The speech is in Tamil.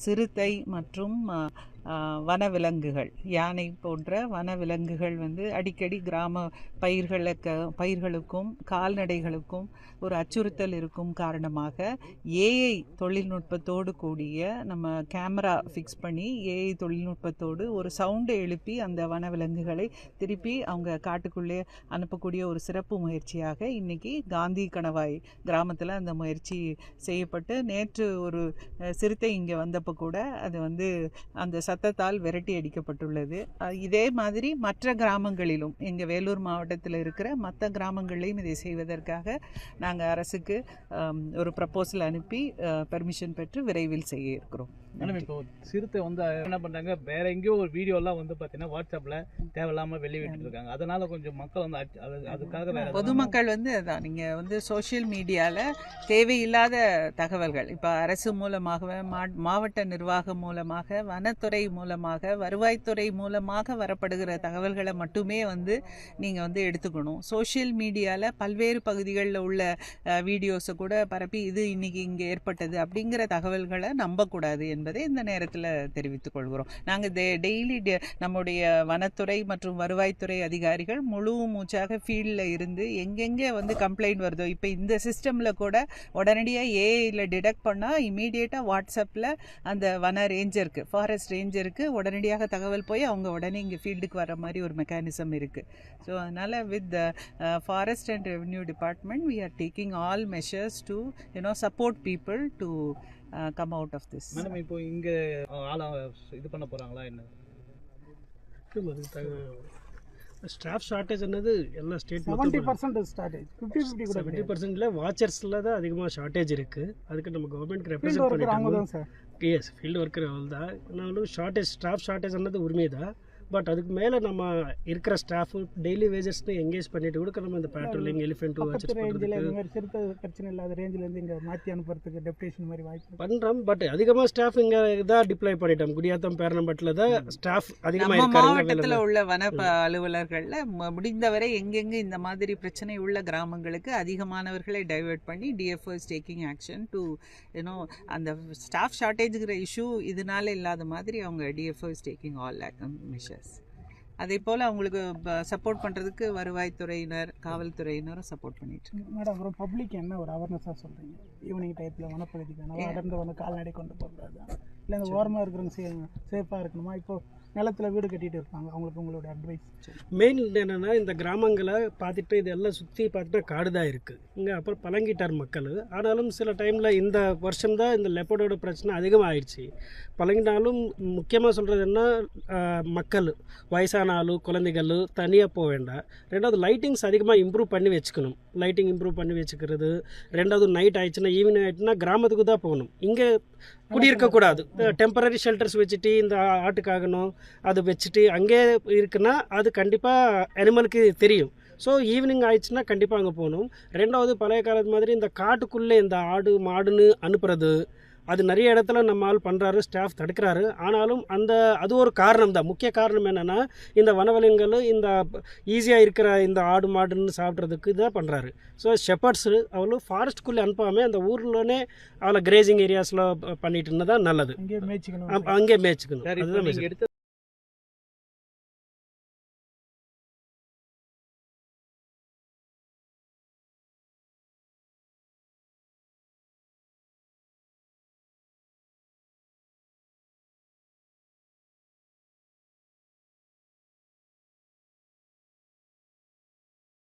சிறுத்தை மற்றும் வனவிலங்குகள். யானை போன்ற வனவிலங்குகள் வந்து அடிக்கடி கிராம பயிர்களுக்கு பயிர்களுக்கும் கால்நடைகளுக்கும் ஒரு அச்சுறுத்தல் இருக்கும் காரணமாக ஏஐ தொழில்நுட்பத்தோடு கூடிய நம்ம கேமரா ஃபிக்ஸ் பண்ணி ஏஐ தொழில்நுட்பத்தோடு ஒரு சவுண்டை எழுப்பி அந்த வனவிலங்குகளை திருப்பி அவங்க காட்டுக்குள்ளே அனுப்பக்கூடிய ஒரு சிறப்பு முயற்சியாக இன்றைக்கி காந்தி கணவாய் கிராமத்தில் அந்த முயற்சி செய்யப்பட்டு நேற்று ஒரு சிறுத்தை இங்கே வந்தப்போ கூட அது வந்து அந்த சத்தத்தால் விரட்டி அடிக்கப்பட்டுள்ளது. இதே மாதிரி மற்ற கிராமங்களிலும் எங்கள் வேலூர் மாவட்டத்தில் இருக்கிற மற்ற கிராமங்களையும் இதை செய்வதற்காக நாங்கள் அரசுக்கு ஒரு ப்ரப்போசல் அனுப்பி பெர்மிஷன் பெற்று விரைவில் செய்ய இருக்கிறோம். மேடம் இப்போ சிறுத்தை வந்து என்ன பண்றாங்க வேற எங்கேயோ ஒரு வீடியோ எல்லாம் வந்து பாத்தீங்கன்னா வாட்ஸ்அப்ல தேவையில்லாம வெளியிட்டு இருக்காங்க. அதனால கொஞ்சம் மக்கள் வந்து அதுக்காக பொதுமக்கள் வந்து அதான் நீங்கள் வந்து சோஷியல் மீடியாவில் தேவையில்லாத தகவல்கள் இப்போ அரசு மூலமாகவே மா- மாவட்ட நிர்வாகம் மூலமாக வனத்துறை மூலமாக வருவாய்த்துறை மூலமாக வரப்படுகிற தகவல்களை மட்டுமே வந்து நீங்கள் வந்து எடுத்துக்கணும். சோஷியல் மீடியாவில் பல்வேறு பகுதிகளில் உள்ள வீடியோஸை கூட பரப்பி இது இன்றைக்கி இங்கே ஏற்பட்டது அப்படிங்கிற தகவல்களை நம்பக்கூடாது என்பதை இந்த நேரத்தில் தெரிவித்துக் கொள்கிறோம். நாங்கள் டெய்லி நம்முடைய வனத்துறை மற்றும் வருவாய்த்துறை அதிகாரிகள் முழு மூச்சாக ஃபீல்டில் இருந்து எங்கெங்கே வந்து கம்ப்ளைண்ட் வருதோ இப்போ இந்த சிஸ்டமில் கூட உடனடியாக ஏஐயில் டிடெக்ட் பண்ணால் இமீடியட்டாக வாட்ஸ்அப்பில் அந்த வன ரேஞ்சருக்கு ஃபாரஸ்ட் தெரிஞ்சிருக்கு. உடனடியாக தகவல் போய் அவங்க உடனே இங்கே ஃபீல்டுக்கு வர மாதிரி ஒரு மெக்கானிசம் இருக்குது ஸோ அதனால் with forest and revenue department we are taking all measures to you know support people to come out of this madam இப்போ இங்கே ஆளாக இது பண்ண போகிறாங்களா என்ன? ஸ்டாஃப் ஷார்ட்டேஜ் என்னது? எல்லா state seventy percent shortage fifty fifty கூட ஃபிஃப்டி பர்சன்ட்ல வாட்சர்ஸில் தான் அதிகமாக ஷார்ட்டேஜ் இருக்குது அதுக்கு நம்ம கவர்மெண்ட் ரெப்ரசென்ட் பண்ணி எஸ் ஃபீல்டு ஒர்க்கர் அவள் தான் ஆனாலும் ஷார்ட்டேஜ் ஸ்டாஃப் ஷார்ட்டேஜ் என்னது உரிமை தான் பட் அதுக்கு மேலே நம்ம இருக்கிற ஸ்டாஃப் டெய்லி வேஜஸ்னு எங்கேஜ் பண்ணிட்டு கூட நம்ம இந்த பேட்ரோலிங் எலிஃபென்ட் மாதிரி சிறுத்தை பிரச்சனை இல்லாத ரேஞ்சில் இருந்து இங்கே மாற்றி அனுப்புறதுக்கு டெப்டேஷன் மாதிரி வாய்ப்பு. பண்ணுறோம் பட் அதிகமாக ஸ்டாஃப் இங்கே தான் டிப்ளாய் பண்ணிட்டோம். குடியாத்தம் பேரணம்பட்டில் தான் ஸ்டாஃப் அதிகமாக மாவட்டத்தில். உள்ள வன அலுவலர்கள்ல முடிந்தவரை எங்கெங்க இந்த மாதிரி பிரச்சனை உள்ள கிராமங்களுக்கு அதிகமானவர்களை டைவர்ட் பண்ணி DFO is taking action to you know அந்த ஸ்டாஃப் ஷார்ட்டேஜுங்கிற இஷ்யூ இதனால இல்லாத மாதிரி அவங்க DFO is taking all measures அதே போல் அவங்களுக்கு சப்போர்ட் பண்ணுறதுக்கு வருவாய்த்துறையினர் காவல்துறையினரும் சப்போர்ட் பண்ணிட்டு. மேடம் அப்புறம் பப்ளிக் என்ன ஒரு அவேர்னஸாக சொல்கிறீங்க ஈவினிங் டயத்தில் வனப்பகுதிக்கு நம்ம அடர்ந்து வந்து கால்நடை கொண்டு போகக்கூடாது இல்லை இந்த ஓரமாக இருக்கிறவங்க சே சேஃபாக இருக்கணுமா? இப்போ நிலத்தில் வீடு கட்டிட்டு இருப்பாங்க. அவங்களுக்கு உங்களோட அட்வைஸ் மெயின் என்னென்னா இந்த கிராமங்களை பார்த்துட்டு இதெல்லாம் சுற்றி பார்த்துட்டு காடு தான் இருக்குது இங்கே அப்புறம் பழங்கிட்டார் மக்கள். ஆனாலும் சில டைமில் இந்த வருஷம்தான் இந்த லெப்பர்டோட பிரச்சனை அதிகமாகிடுச்சு பழங்கினாலும் முக்கியமாக சொல்கிறது என்ன மக்கள் வயசான ஆளு குழந்தைகள் தனியாக போக வேண்டாம். ரெண்டாவது லைட்டிங்ஸ் அதிகமாக இம்ப்ரூவ் பண்ணி வச்சுக்கணும். லைட்டிங் இம்ப்ரூவ் பண்ணி வச்சுக்கிறது. ரெண்டாவது நைட் ஆயிடுச்சுன்னா ஈவினிங் ஆயிடுச்சுன்னா கிராமத்துக்கு தான் போகணும். இங்கே குடியிருக்கக்கூடாது டெம்பரரி ஷெல்டர்ஸ் வச்சுட்டு இந்த ஆட்டுக்காகணும். அது வச்சுட்டு அங்கே இருக்குன்னா அது கண்டிப்பாக அனிமலுக்கு தெரியும். ஸோ ஈவினிங் ஆயிடுச்சுன்னா கண்டிப்பாக அங்கே போகணும். ரெண்டாவது பழைய காலத்து மாதிரி இந்த காட்டுக்குள்ளே இந்த ஆடு மாடுன்னு அனுப்புறது அது நிறைய இடத்துல நம்ம ஆள் பண்ணுறாரு ஸ்டாஃப் தடுக்கிறாரு. ஆனாலும் அந்த அது ஒரு காரணம் தான் முக்கிய காரணம் என்னென்னா இந்த வனவிலங்குகள் இந்த ஈஸியாக இருக்கிற இந்த ஆடு மாடுன்னு சாப்பிட்றதுக்கு தான் பண்ணுறாரு ஸோ ஷெப்பர்ட்ஸு அவளும் ஃபாரஸ்ட்குள்ளே அனுப்பாமல் அந்த ஊர்லனே அவளை கிரேசிங் ஏரியாஸில் பண்ணிட்டு இருந்தால் நல்லது. அங்கேயே மேய்ச்சிக்கணும். அ- அங்கே மேய்ச்சிக்கணும். அதுதான்